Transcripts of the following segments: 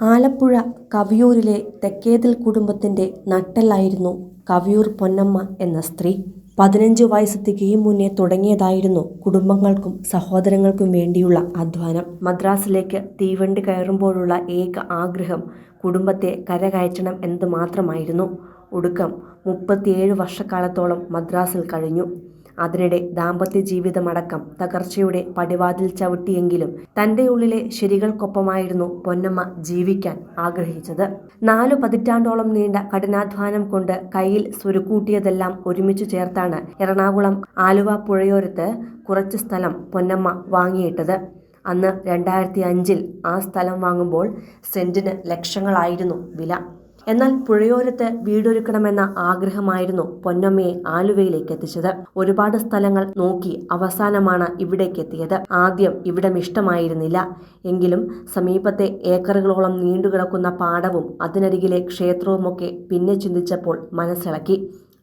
ആലപ്പുഴ കവിയൂരിലെ തെക്കേതിൽ കുടുംബത്തിന്റെ നട്ടെല്ലായിരുന്നു കവിയൂർ പൊന്നമ്മ എന്ന സ്ത്രീ. പതിനഞ്ച് വയസ്സ് തികയും മുന്നേ തുടങ്ങിയതായിരുന്നു കുടുംബങ്ങൾക്കും സഹോദരങ്ങൾക്കും വേണ്ടിയുള്ള അധ്വാനം. മദ്രാസിലേക്ക് തീവണ്ടി കയറുമ്പോഴുള്ള ഏക ആഗ്രഹം കുടുംബത്തെ കരകയറ്റണം എന്നത് മാത്രമായിരുന്നു ഒടുക്കം മുപ്പത്തിയേഴ് വർഷക്കാലത്തോളം മദ്രാസിൽ കഴിഞ്ഞു. അതിനിടെ ദാമ്പത്യ ജീവിതമടക്കം തകർച്ചയുടെ പടിവാതിൽ ചവിട്ടിയെങ്കിലും തന്റെ ഉള്ളിലെ ശരികൾക്കൊപ്പമായിരുന്നു പൊന്നമ്മ ജീവിക്കാൻ ആഗ്രഹിച്ചത്. നാലു പതിറ്റാണ്ടോളം നീണ്ട കഠിനാധ്വാനം കൊണ്ട് കയ്യിൽ സ്വരുക്കൂട്ടിയതെല്ലാം ഒരുമിച്ചു ചേർത്താണ് എറണാകുളം ആലുവ പുഴയോരത്ത് കുറച്ച് സ്ഥലം പൊന്നമ്മ വാങ്ങിയിട്ടത്. അന്ന് രണ്ടായിരത്തി അഞ്ചിൽ ആ സ്ഥലം വാങ്ങുമ്പോൾ സെന്റിന് ലക്ഷങ്ങളായിരുന്നു വില. എന്നാൽ പുഴയോരത്ത് വീടൊരുക്കണമെന്ന ആഗ്രഹമായിരുന്നു പൊന്നമ്മയെ ആലുവയിലേക്ക് എത്തിച്ചത്. ഒരുപാട് സ്ഥലങ്ങൾ നോക്കി അവസാനമാണ് ഇവിടേക്ക് എത്തിയത്. ആദ്യം ഇവിടം ഇഷ്ടമായിരുന്നില്ല. എങ്കിലും സമീപത്തെ ഏക്കറുകളോളം നീണ്ടുകിടക്കുന്ന പാടവും അതിനരികിലെ ക്ഷേത്രവുമൊക്കെ പിന്നെ ചിന്തിച്ചപ്പോൾ മനസ്സിളക്കി.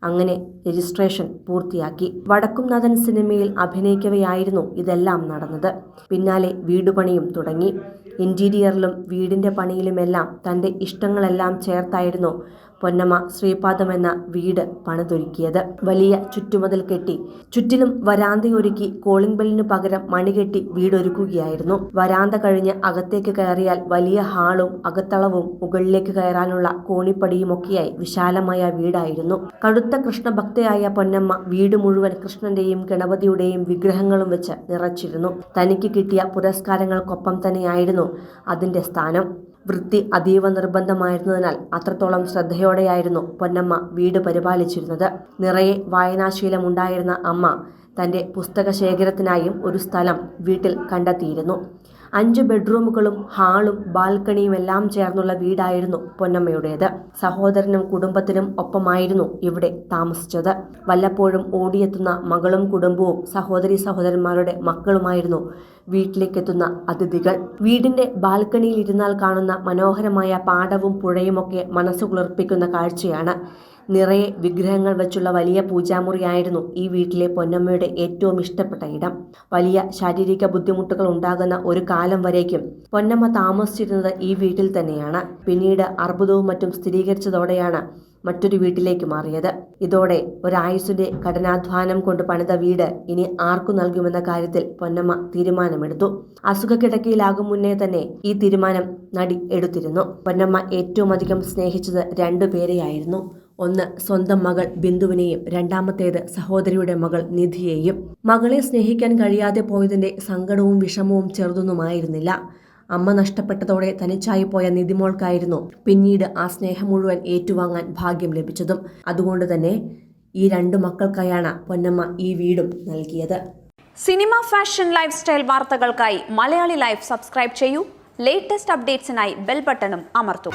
അങ്ങനെ രജിസ്ട്രേഷൻ പൂർത്തിയാക്കി. വടക്കുംനാഥൻ സിനിമയിൽ അഭിനയിക്കവെയായിരുന്നു ഇതെല്ലാം നടന്നത്. പിന്നാലെ വീടുപണിയും തുടങ്ങി. ഇന്റീരിയറിലും വീടിന്റെ പണിയിലുമെല്ലാം തന്റെ ഇഷ്ടങ്ങളെല്ലാം ചേർത്തായിരുന്നു. പൊന്നമ്മ ശ്രീപാദം എന്ന വീട് പണിതൊരുക്കിയത്. വലിയ ചുറ്റുമതിൽ കെട്ടി ചുറ്റിലും വരാന്തയൊരുക്കി കോളിംഗ് ബെല്ലിനു പകരം മണികെട്ടി വീടൊരുക്കുകയായിരുന്നു. വരാന്ത കഴിഞ്ഞ് അകത്തേക്ക് കയറിയാൽ വലിയ ഹാളും അകത്തളവും മുകളിലേക്ക് കയറാനുള്ള കോണിപ്പടിയുമൊക്കെയായി വിശാലമായ വീടായിരുന്നു. കടുത്ത കൃഷ്ണഭക്തയായ പൊന്നമ്മ വീട് മുഴുവൻ കൃഷ്ണന്റെയും ഗണപതിയുടെയും വിഗ്രഹങ്ങളും വെച്ച് നിറച്ചിരുന്നു. തനിക്ക് കിട്ടിയ പുരസ്കാരങ്ങൾക്കൊപ്പം തന്നെയായിരുന്നു അതിന്റെ സ്ഥാനം. വൃത്തി അതീവ നിർബന്ധമായിരുന്നതിനാൽ അത്രത്തോളം ശ്രദ്ധയോടെയായിരുന്നു പൊന്നമ്മ വീട് പരിപാലിച്ചിരുന്നത്. നിറയെ വായനാശീലമുണ്ടായിരുന്ന അമ്മ തന്റെ പുസ്തക ശേഖരത്തിനായും ഒരു സ്ഥലം വീട്ടിൽ കണ്ടെത്തിയിരുന്നു. അഞ്ച് ബെഡ്റൂമുകളും ഹാളും ബാൽക്കണിയും എല്ലാം ചേർന്നുള്ള വീടായിരുന്നു പൊന്നമ്മയുടേത്. സഹോദരനും കുടുംബത്തിനും ഒപ്പമായിരുന്നു ഇവിടെ താമസിച്ചത്. വല്ലപ്പോഴും ഓടിയെത്തുന്ന മകളും കുടുംബവും സഹോദരി സഹോദരന്മാരുടെ മക്കളുമായിരുന്നു വീട്ടിലേക്കെത്തുന്ന അതിഥികൾ. വീടിന്റെ ബാൽക്കണിയിൽ ഇരുന്നാൽ കാണുന്ന മനോഹരമായ പാടവും പുഴയുമൊക്കെ മനസ്സ് കുളിർപ്പിക്കുന്ന കാഴ്ചയാണ്. നിറയെ വിഗ്രഹങ്ങൾ വെച്ചുള്ള വലിയ പൂജാമുറിയായിരുന്നു ഈ വീട്ടിലെ പൊന്നമ്മയുടെ ഏറ്റവും ഇഷ്ടപ്പെട്ട ഇടം. വലിയ ശാരീരിക ബുദ്ധിമുട്ടുകൾ ഉണ്ടാകുന്ന ഒരു കാലം വരേക്കും പൊന്നമ്മ താമസിച്ചിരുന്നത് ഈ വീട്ടിൽ തന്നെയാണ്. പിന്നീട് അർബുദവും മറ്റും സ്ഥിരീകരിച്ചതോടെയാണ് മറ്റൊരു വീട്ടിലേക്ക് മാറിയത്. ഇതോടെ ഒരായുസിന്റെ കഠിനാധ്വാനം കൊണ്ട് പണിത വീട് ഇനി ആർക്കു നൽകുമെന്ന കാര്യത്തിൽ പൊന്നമ്മ തീരുമാനമെടുത്തു. അസുഖക്കിടക്കയിലാകും മുന്നേ തന്നെ ഈ തീരുമാനം നടി എടുത്തിരുന്നു. പൊന്നമ്മ ഏറ്റവും അധികം സ്നേഹിച്ചത് രണ്ടുപേരെയായിരുന്നു ഒന്ന് സ്വന്തം മകൾ ബിന്ദുവിനെയും രണ്ടാമത്തേത് സഹോദരിയുടെ മകൾ നിധിയെയും. മകളെ സ്നേഹിക്കാൻ കഴിയാതെ പോയതിന്റെ സങ്കടവും വിഷമവും ചെറുതൊന്നുമായിരുന്നില്ല. അമ്മ നഷ്ടപ്പെട്ടതോടെ തനിച്ചായി പോയ നിധിമോൾക്കായിരുന്നു പിന്നീട് ആ സ്നേഹം മുഴുവൻ ഏറ്റുവാങ്ങാൻ ഭാഗ്യം ലഭിച്ചതും. അതുകൊണ്ട് തന്നെ ഈ രണ്ടു മക്കൾക്കായാണ് പൊന്നമ്മ ഈ വീടും നൽകിയത്. സിനിമ ഫാഷൻ ലൈഫ് സ്റ്റൈൽ വാർത്തകൾക്കായി മലയാളി ലൈഫ് സബ്സ്ക്രൈബ് ചെയ്യൂ. ലേറ്റസ്റ്റ് അപ്ഡേറ്റ്സിനായി ബെൽ ബട്ടണും അമർത്തും.